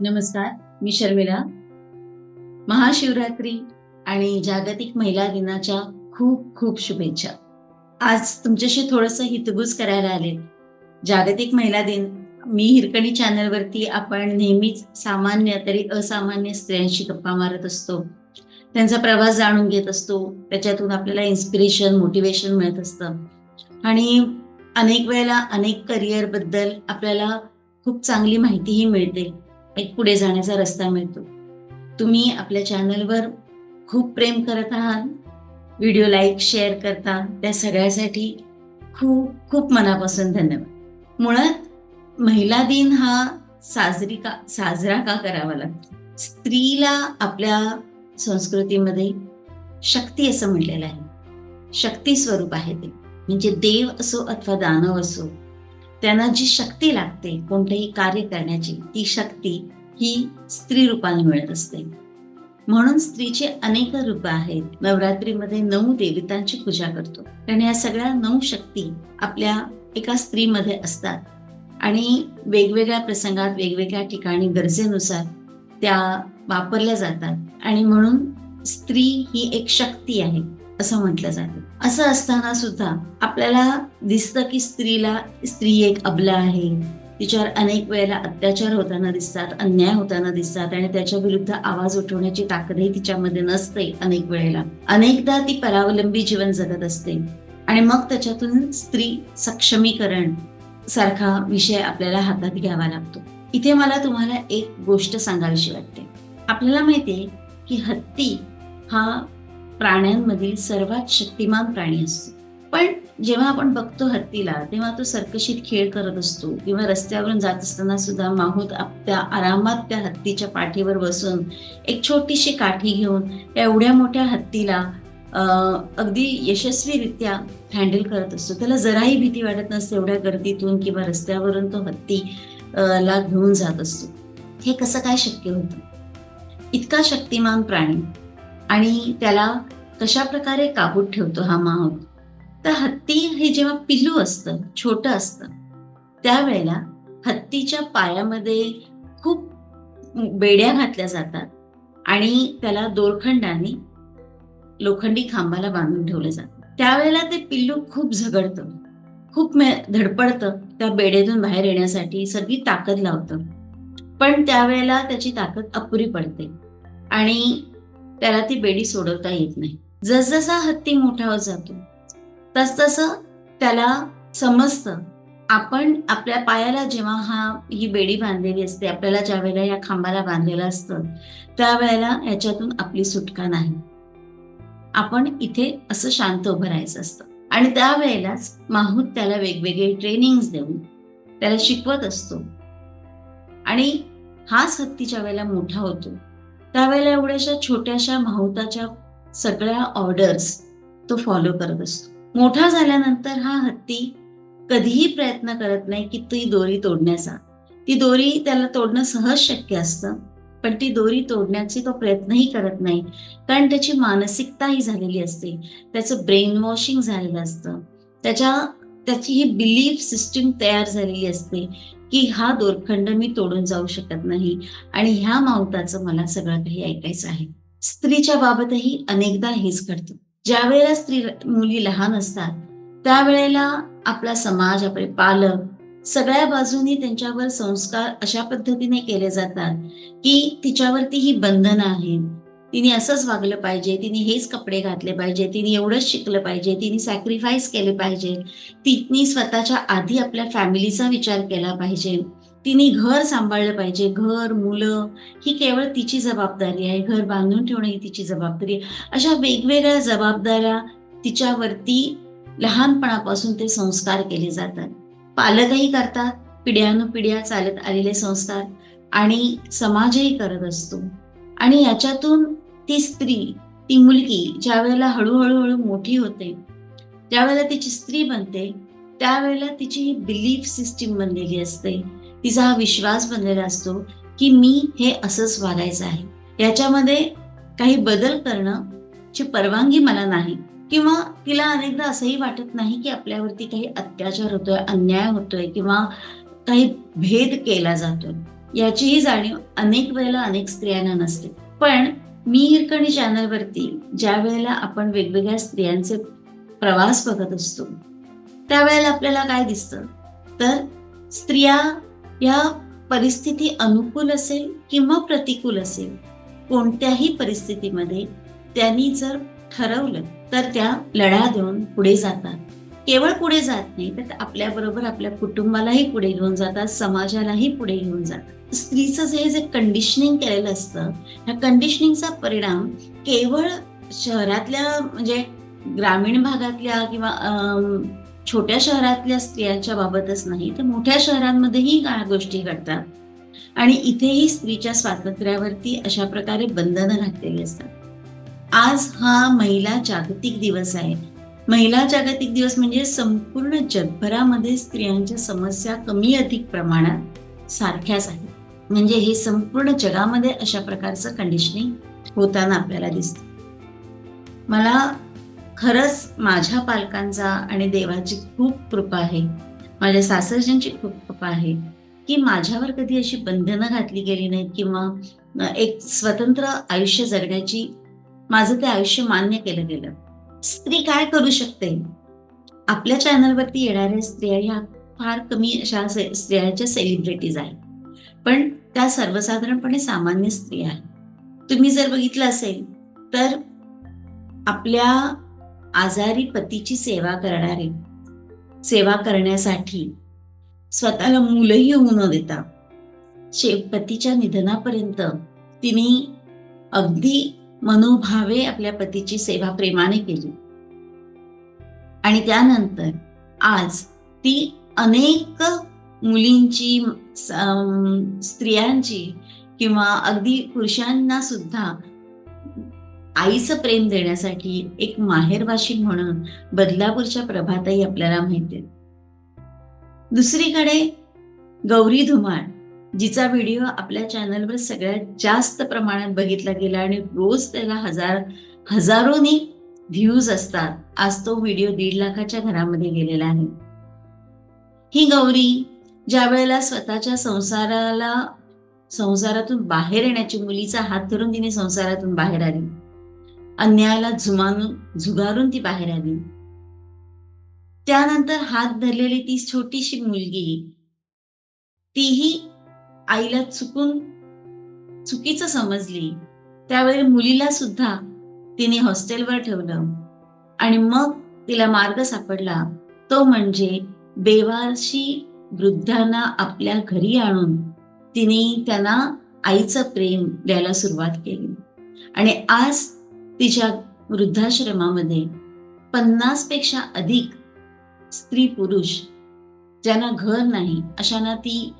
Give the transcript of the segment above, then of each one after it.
नमस्कार मी शर्मिला. महाशिवरात्री आणि जागतिक महिला दिनाच्या खूप खूप शुभेच्छा. आज तुमच्याशी थोडंसं हितगुज करायला आले. जागतिक महिला दिन मी हिरकणी चॅनलवरती आपण नेहमीच सामान्य तरी असामान्य स्त्रियांशी गप्पा मारत असतो. त्यांचा प्रवास जाणून घेत असतो. त्याच्यातून आपल्याला इन्स्पिरेशन मोटिवेशन मिळत असतं. आणि अनेक वेळेला अनेक करिअरबद्दल आपल्याला खूप चांगली माहितीही मिळते. एक पुढे जाण्याचा रस्ता मिळतो. तुम्ही आपल्या चॅनलवर खूप प्रेम करत आहात व्हिडिओ लाईक शेअर करता त्या सगळ्यासाठी खूप खूप मनापासून धन्यवाद. मुळात महिला दिन हा साजरी का साजरा का करावा लागतो? स्त्रीला आपल्या संस्कृतीमध्ये शक्ती असं म्हटलेलं आहे. शक्ती स्वरूप आहे ते. म्हणजे देव असो अथवा दानव असो त्यांना जी शक्ती लागते कोणतेही कार्य करण्याची ती शक्ती ही स्त्री रूपाने मिळत असते. म्हणून स्त्रीचे अनेक रूप आहेत. नवरात्रीमध्ये नऊ देवतांची पूजा करतो. आणि या सगळ्या नऊ शक्ती आपल्या एका स्त्रीमध्ये असतात. आणि वेगवेगळ्या प्रसंगात वेगवेगळ्या ठिकाणी गरजेनुसार त्या वापरल्या जातात. आणि म्हणून स्त्री ही एक शक्ती आहे. असं म्हटलं जातं. असं असताना सुद्धा आपल्याला दिसतं की स्त्रीला स्त्री एक अबला आहे. तिच्यावर अनेक वेळेला अत्याचार होताना दिसतात अन्याय होताना दिसतात आणि त्याच्या विरुद्ध आवाज उठवण्याची ताकदही तिच्यामध्ये नसते अनेक वेळेला. अनेकदा ती परावलंबी जीवन जगत असते. आणि मग त्याच्यातून स्त्री सक्षमीकरण सारखा विषय आपल्याला हातात घ्यावा लागतो. इथे मला तुम्हाला एक गोष्ट सांगावीशी वाटते. आपल्याला माहितीये की हत्ती हा प्राण्यांमधील सर्वात शक्तिमान प्राणी असतो. पण जेव्हा आपण बघतो हत्तीला तेव्हा तो सर्कशीत खेळ करत असतो किंवा रस्त्यावरून जात असताना सुद्धा माहूत त्या आरामात त्या हत्तीच्या पाठीवर बसून एक छोटीशी काठी घेऊन त्या एवढ्या मोठ्या हत्तीला अगदी यशस्वीरित्या हँडल करत असतो. त्याला जराही भीती वाटत नसते एवढ्या गर्दीतून किंवा रस्त्यावरून तो हत्ती ला घेऊन जात असतो. हे कसं काय शक्य होतं? इतका शक्तिमान प्राणी आणि त्याला कशा प्रकारे काबूत ठेवतो हा माहूत तर हत्ती हे जेव्हा पिल्लू असतं छोटं असतं त्यावेळेला हत्तीच्या पायामध्ये खूप बेड्या घातल्या जातात आणि त्याला दोरखंडाने लोखंडी खांबाला बांधून ठेवलं जातं. त्यावेळेला ते पिल्लू खूप झगडतं खूप धडपडतं त्या बेड्यातून बाहेर येण्यासाठी सगळी ताकद लावतं. पण त्यावेळेला त्याची ताकद अपुरी पडते आणि त्याला ती बेडी सोडवता येत नाही. जसजसा हत्ती मोठा होत जातो तसतस त्याला समजतं. आपण आपल्या पायाला जेव्हा हा ही बेडी बांधलेली असते आपल्याला ज्या वेळेला या खांबाला बांधलेलं असतं त्यावेळेला याच्यातून आपली सुटका नाही. आपण इथे असं शांत उभं राहायचं असतं. आणि त्यावेळेलाच माहूत त्याला वेगवेगळे ट्रेनिंग देऊन त्याला शिकवत असतो. आणि हाच हत्तीच्या वेळेला मोठा होतो त्यावेळेला एवढ्याशा छोट्याशा माहुताच्या सगळ्या ऑर्डर्स तो फॉलो करत असतो. मोठा झाल्यानंतर हा हत्ती कधीही प्रयत्न करत नाही की ती दोरी तोडण्याचा. ती दोरी त्याला तोडणं सहज शक्य असतं पण ती दोरी तोडण्याची तो प्रयत्नही करत नाही. कारण त्याची मानसिकता ही झालेली असते त्याचं ब्रेन वॉशिंग झालेलं असतं. त्याच्या त्याची ही बिलीफ सिस्टीम तयार झालेली असते की हा दोरखंड मी तोडून जाऊ शकत नाही. आणि ह्या मावताचं मला सगळं काही ऐकायचं आहे. स्त्रीच्या बाबतही अनेकदा हेच घडतं. ज्या वेळेला स्त्री मुली लहान असतात त्यावेळेला आपला समाज आपले पालक सगळ्या बाजूनी त्यांच्यावर संस्कार अशा पद्धतीने केले जातात की तिच्यावरती ही बंधनं आहेत. तिने असंच वागलं पाहिजे तिने हेच कपडे घातले पाहिजे तिने एवढंच शिकलं पाहिजे तिने सॅक्रिफाईस केले पाहिजे. तिने स्वतःच्या आधी आपल्या फॅमिलीचा विचार केला पाहिजे. तिने घर सांभाळलं पाहिजे. घर मुलं ही केवळ तिची जबाबदारी आहे. घर बांधून ठेवणं ही तिची जबाबदारी आहे. अशा वेगवेगळ्या जबाबदाऱ्या तिच्यावरती लहानपणापासून ते संस्कार केले जातात. पालकही करतात. पिढ्यानुपिढ्या चालत आलेले संस्कार आणि समाजही करत असतो. आणि याच्यातून ती स्त्री ती मुलगी ज्या वेळेला हळूहळू हळू मोठी होते त्यावेळेला तिची स्त्री बनते त्यावेळेला तिची ही बिलीफ सिस्टीम बनलेली असते. तिचा हा विश्वास बनलेला असतो की मी हे असंच वागायचं आहे. याच्यामध्ये काही बदल करणं ची परवानगी मला नाही किंवा तिला अनेकदा असंही वाटत नाही की आपल्यावरती काही अत्याचार होतोय अन्याय होतोय किंवा काही भेद केला जातोय. याचीही जाणीव अनेक वेळेला अनेक स्त्रियांना नसते. पण मी हिरकणी चॅनलवरती ज्या वेळेला आपण वेगवेगळ्या स्त्रियांचे प्रवास बघत असतो त्यावेळेला आपल्याला काय दिसतं? तर स्त्रिया या परिस्थिती अनुकूल असेल किंवा प्रतिकूल असेल कोणत्याही परिस्थितीमध्ये त्यांनी जर ठरवलं तर त्या लढा देऊन पुढे जातात. केवळ पुढे जात नाही तर आपल्याबरोबर आपल्या कुटुंबालाही पुढे घेऊन जातात समाजालाही पुढे घेऊन जातात. स्त्रीचं जे जे कंडिशनिंग केलेलं असतं ह्या कंडिशनिंगचा परिणाम केवळ शहरातल्या म्हणजे ग्रामीण भागातल्या किंवा छोट्या शहरातल्या स्त्रियांच्या बाबतच नाही तर मोठ्या शहरांमध्येही काय गोष्टी घडतात. आणि इथेही स्त्रीच्या स्वातंत्र्यावरती अशा प्रकारे बंधनं घातलेली असतात. आज हा महिला जागतिक दिवस आहे. महिला जागतिक दिवस म्हणजे संपूर्ण जगभरामध्ये स्त्रियांच्या समस्या कमी अधिक प्रमाणात सारख्याच आहेत. म्हणजे हे संपूर्ण जगामध्ये अशा प्रकारचं कंडिशनिंग होताना आपल्याला दिसतं. मला खरंच माझ्या पालकांचा आणि देवाची खूप कृपा आहे. माझ्या सासरच्यांची खूप कृपा आहे की माझ्यावर कधी अशी बंधनं घातली गेली नाहीत किंवा एक स्वतंत्र आयुष्य जगण्याची माझं ते आयुष्य मान्य केलं गेलं. स्त्री काय करू शकते? आपल्या चॅनलवरती येणाऱ्या स्त्रिया ह्या फार कमी अशा से- स्त्रियांच्या सेलिब्रिटीज आहेत. पण त्या सर्वसाधारणपणे सामान्य स्त्रिया आहेत. तुम्ही जर बघितलं असेल तर आपल्या आजारी पतीची सेवा करणारे. सेवा करण्यासाठी स्वतःला मुलंही होऊ न देता शे पतीच्या निधनापर्यंत तिने अगदी मनोभावे आपल्या पतीची सेवा प्रेमाने केली. आणि त्यानंतर आज ती अनेक मुलींची स्त्रियांची किंवा अगदी पुरुषांना सुद्धा आईचं प्रेम देण्यासाठी एक माहेरवाशी म्हणून बदलापूरच्या प्रभातही आपल्याला माहिती दुसरीकडे गौरी धुमाळ जिचा व्हिडिओ आपल्या चॅनलवर सगळ्यात जास्त प्रमाणात बघितला गेला आणि रोज त्याला हजार हजारोनी व्ह्यूज असतात. आज तो व्हिडिओ दीड लाखाच्या घरामध्ये गेलेला आहे. ही गौरी ज्या वेळेला स्वतःच्या संसाराला संसारातून बाहेर येण्याची मुलीचा हात धरून तिने संसारातून बाहेर आली. अन्यायाला झुमानून झुगारून ती बाहेर आली. त्यानंतर हात धरलेली ती छोटीशी मुलगी तीही आईला चुकून चुकीचं समजली. त्यावेळी मुलीला सुद्धा तिने हॉस्टेलवर ठेवलं आणि मग तिला मार्ग सापडला. तो म्हणजे बेवारशी वृद्धांना आपल्या घरी आणून तिने त्यांना आईचं प्रेम द्यायला सुरुवात केली. आणि आज तिच्या वृद्धाश्रमामध्ये पन्नासपेक्षा अधिक स्त्री पुरुष ज्यांना घर नाही अशांना ती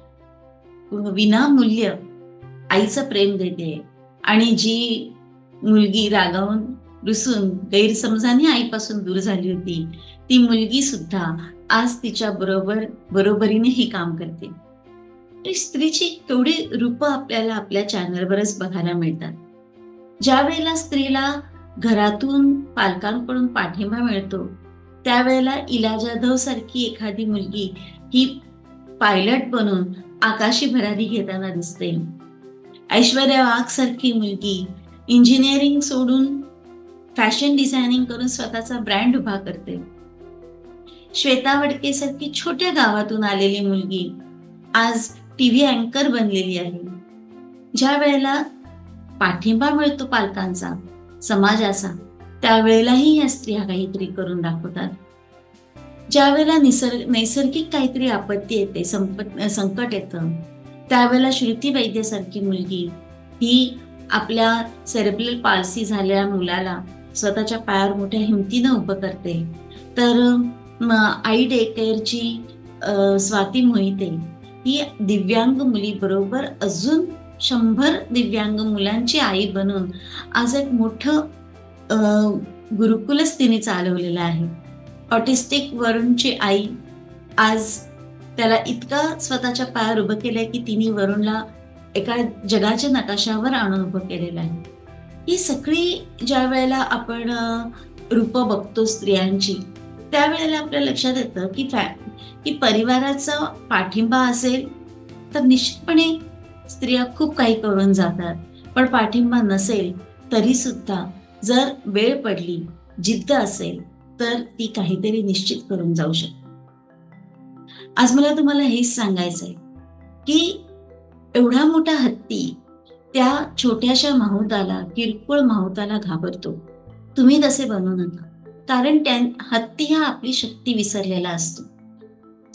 विनामूल्य आईचं प्रेम देते. आणि जी मुलगी रागावून रुसून गैरसमजाने आईपासून दूर झाली होती ती मुलगी सुद्धा आज तिच्या बरोबर बरोबरीने हे काम करते. तर स्त्रीची केवढी रूप आपल्याला आपल्या चॅनलवरच बघायला मिळतात. ज्या वेळेला स्त्रीला घरातून पालकांकडून पाठिंबा मिळतो त्यावेळेला इला जाधव सारखी एखादी मुलगी ही पायलट बनून आकाशी भरारी घेताना दिसते. ऐश्वर्या वाघ सारखी मुलगी इंजिनिअरिंग सोडून फॅशन डिझायनिंग करून स्वतःचा ब्रँड उभा करते. श्वेता वडके सारखी छोट्या गावातून आलेली मुलगी आज टीव्ही अँकर बनलेली आहे. ज्या वेळेला पाठिंबा मिळतो पालकांचा समाजाचा. त्यावेळेलाही या स्त्रिया काहीतरी करून दाखवतात. ज्यावेळेला निसर्ग नैसर्गिक काहीतरी आपत्ती येते संपत संकट येतं त्यावेळेला श्रुती वैद्यसारखी मुलगी ही आपल्या सेरेब्रल पालसी झालेल्या मुलाला स्वतःच्या पायावर मोठ्या हिमतीनं उभं करते. तर आई डे केअरची स्वाती मोहिते ही दिव्यांग मुलीबरोबर अजून शंभर दिव्यांग मुलांची आई बनून आज एक मोठं गुरुकुलच तिने चालवलेलं आहे. ऑटिस्टिक वरुणची आई आज त्याला इतका स्वतःच्या पायावर उभं केलंय की तिने वरुणला एका जगाच्या नकाशावर आणून उभं केलेलं आहे. ही सगळी ज्या वेळेला आपण रूपं रूप बघतो स्त्रियांची त्यावेळेला आपल्या लक्षात येतं की फॅ की परिवाराचा पाठिंबा असेल तर निश्चितपणे स्त्रिया खूप काही करून जातात पण पाठिंबा नसेल तरी सुद्धा जर वेळ पडली जिद्द असेल तर ती काहीतरी निश्चित करून जाऊ शकते. आज मला तुम्हाला हेच सांगायचंय की एवढा मोठा हत्ती त्या छोट्याशा माहुताला किरकोळ माहुताला घाबरतो. तुम्ही तसे बनू नका कारण त्या हत्ती हा आपली शक्ती विसरलेला असतो.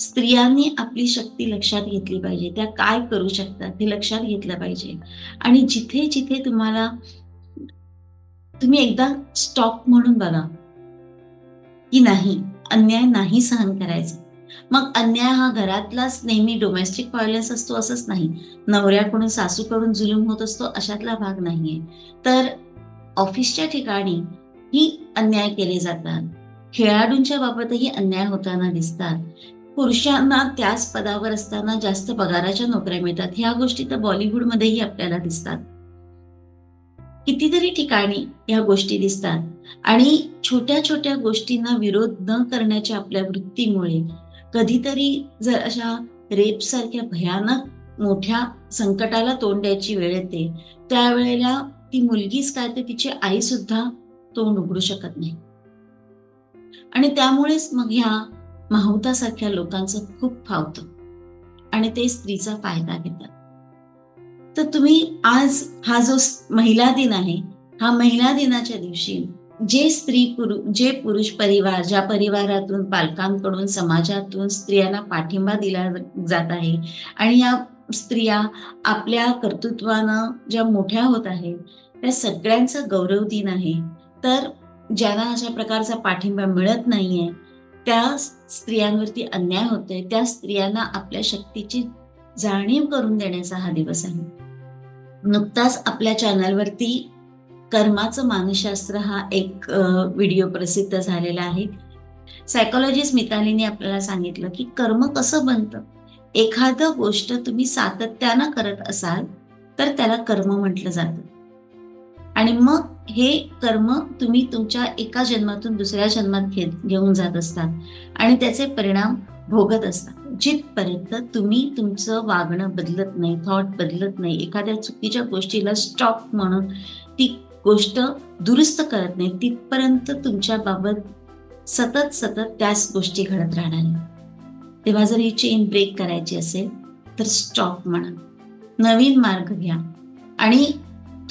स्त्रियांनी आपली शक्ती लक्षात घेतली पाहिजे. त्या काय करू शकतात हे लक्षात घेतलं पाहिजे. आणि जिथे जिथे तुम्हाला तुम्ही एकदा स्टॉप म्हणून बघा. की नाही अन्याय नाही सहन करायचा. मग अन्याय हा घरातलाच नेहमी डोमेस्टिक व्हायलन्स असतो असंच नाही. नवऱ्याकडून सासूकडून जुलूम होत असतो अशातला भाग नाहीये. तर ऑफिसच्या ठिकाणी ही अन्याय केले जातात. खेळाडूंच्या बाबतही अन्याय होताना दिसतात. पुरुषांना त्याच पदावर असताना जास्त पगाराच्या नोकऱ्या मिळतात. ह्या गोष्टी तर बॉलिवूडमध्येही आपल्याला दिसतात. कितीतरी ठिकाणी ह्या गोष्टी दिसतात. आणि छोट्या छोट्या गोष्टींना विरोध न करण्याच्या आपल्या वृत्तीमुळे कधीतरी जर अशा रेप सारख्या भयानक मोठ्या संकटाला तोंड द्यायची वेळ येते त्यावेळेला ती मुलगीच काय तर तिची आई सुद्धा तोंड उघडू शकत नाही. आणि त्यामुळेच मग ह्या माहुतासारख्या लोकांचं खूप फावतं. आणि ते स्त्रीचा फायदा घेतात. तर तुम्ही आज हा जो महिला दिन आहे हा महिला दिनाच्या दिवशी जे स्त्री पुरु जे पुरुष परिवार ज्या परिवारातून पालकांकडून समाजातून स्त्रियांना पाठिंबा दिला जात आहे आणि या स्त्रिया आपल्या कर्तृत्वानं ज्या मोठ्या होत आहेत त्या सगळ्यांचा गौरव दिन आहे. तर ज्यांना अशा प्रकारचा पाठिंबा मिळत नाहीये त्या स्त्रियांवरती अन्याय होतोय त्या स्त्रियांना आपल्या शक्तीची जाणीव करून देण्याचा हा दिवस आहे. नुकताच आपल्या चॅनलवरती कर्माचं मानसशास्त्र हा एक व्हिडिओ प्रसिद्ध झालेला आहे. सायकोलॉजिस्ट मितालीने आपल्याला सांगितलं की कर्म कसं बनतं? एखादं गोष्ट तुम्ही सातत्यानं करत असाल तर त्याला कर्म म्हटलं जातं. आणि मग हे कर्म तुम्ही तुमच्या एका जन्मातून दुसऱ्या जन्मात घेत घेऊन जात असतात. आणि त्याचे परिणाम भोगत असतात. जिथपर्यंत तुम्ही तुमचं वागणं बदलत नाही थॉट बदलत नाही एखाद्या चुकीच्या गोष्टीला स्टॉप म्हणून ती गोष्ट दुरुस्त करत नाही तिथपर्यंत तुमच्या बाबत सतत सतत त्याच गोष्टी घडत राहणार तेव्हा जर ही चेन ब्रेक करायची असेल तर स्टॉप म्हणा. नवीन मार्ग घ्या. आणि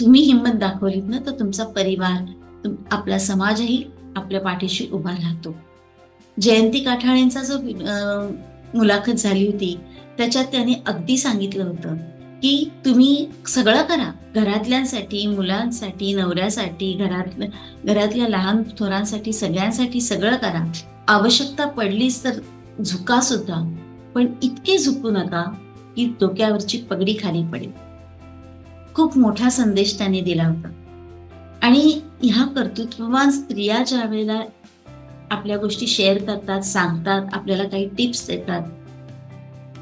तुम्ही हिंमत दाखवलीत ना तर तुमचा परिवार तुम- आपला समाजही आपल्या पाठीशी उभा राहतो. जयंती काठाळेंचा जो मुलाखत झाली होती त्याच्यात त्याने अगदी सांगितलं होतं की तुम्ही सगळं करा घरातल्यांसाठी मुलांसाठी नवऱ्यासाठी घरात घरातल्या लहान थोरांसाठी सगळ्यांसाठी सगळं करा. आवश्यकता पडलीच तर झुका सुद्धा पण इतके झुकू नका की डोक्यावरची पगडी खाली पडेल. खूप मोठा संदेश त्यांनी दिला होता. आणि ह्या कर्तृत्ववान स्त्रिया ज्या वेळेला आपल्या गोष्टी शेअर करतात सांगतात आपल्याला काही टिप्स देतात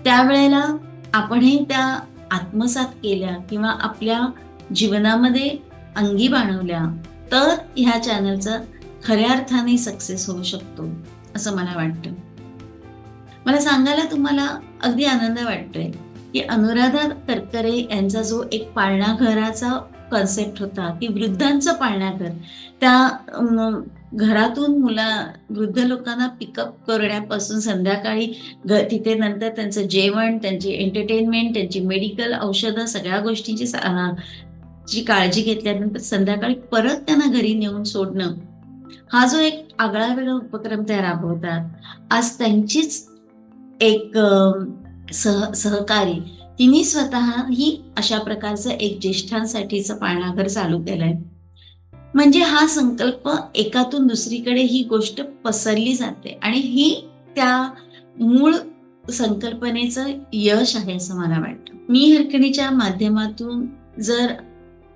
त्यावेळेला आपणही त्या आत्मसात केल्या किंवा आपल्या जीवनामध्ये अंगी बाणवल्या तर ह्या चॅनलचा खऱ्या अर्थाने सक्सेस होऊ शकतो असं मला वाटतं. मला सांगायला तुम्हाला अगदी आनंद वाटतोय. की अनुराधा करकरे यांचा जो एक पाळणाघराचा कॉन्सेप्ट होता की वृद्धांचं पाळणाघर त्या घरातून मुला वृद्ध लोकांना पिकअप करण्यापासून संध्याकाळी घ तिथे नंतर त्यांचं जेवण त्यांची एंटरटेनमेंट त्यांची मेडिकल औषधं सगळ्या गोष्टींची जी काळजी घेतल्यानंतर संध्याकाळी परत त्यांना घरी नेऊन सोडणं. हा जो एक आगळा वेगळा उपक्रम त्या राबवतात. आज त्यांचीच एक सह सहकारी. तिने स्वतः ही अशा प्रकारचं एक ज्येष्ठांसाठीचं पाळणाघर चालू केलंय. म्हणजे हा संकल्प एकातून दुसरीकडे ही गोष्ट पसरली जाते आणि ही त्या मूळ संकल्पनेचं यश आहे असं मला वाटतं. मी हरकणीच्या माध्यमातून जर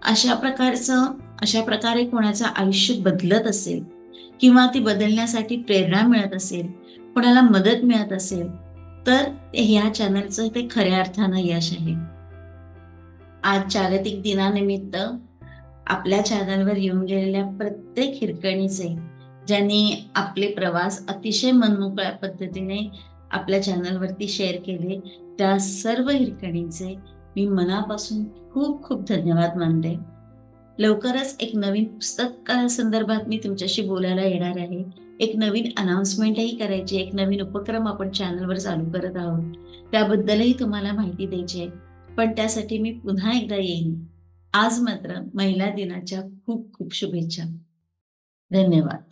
अशा प्रकारचं अशा प्रकारे कोणाचं आयुष्य बदलत असेल किंवा ती बदलण्यासाठी प्रेरणा मिळत असेल कोणाला मदत मिळत असेल तर ह्या चॅनलचं ते खऱ्या अर्थानं यश आहे. आज जागतिक दिनानिमित्त आपल्या चॅनलवर येऊन गेलेल्या प्रत्येक हिरकणीचे ज्यांनी आपले प्रवास अतिशय मनमोकळ्या पद्धतीने आपल्या चॅनलवरती शेअर केले त्या सर्व हिरकणींचे मी मनापासून खूप खूप धन्यवाद मानते. लवकरच एक नवीन पुस्तक संदर्भात मी तुमच्याशी बोलायला येणार आहे. एक नवीन अनाउन्समेंटही करायची एक नवीन उपक्रम आपण चॅनलवर चालू करत आहोत. त्याबद्दलही तुम्हाला माहिती द्यायची आहे. पण त्यासाठी मी पुन्हा एकदा येईन. आज मात्र महिला दिनाच्या खूप खूप शुभेच्छा. धन्यवाद.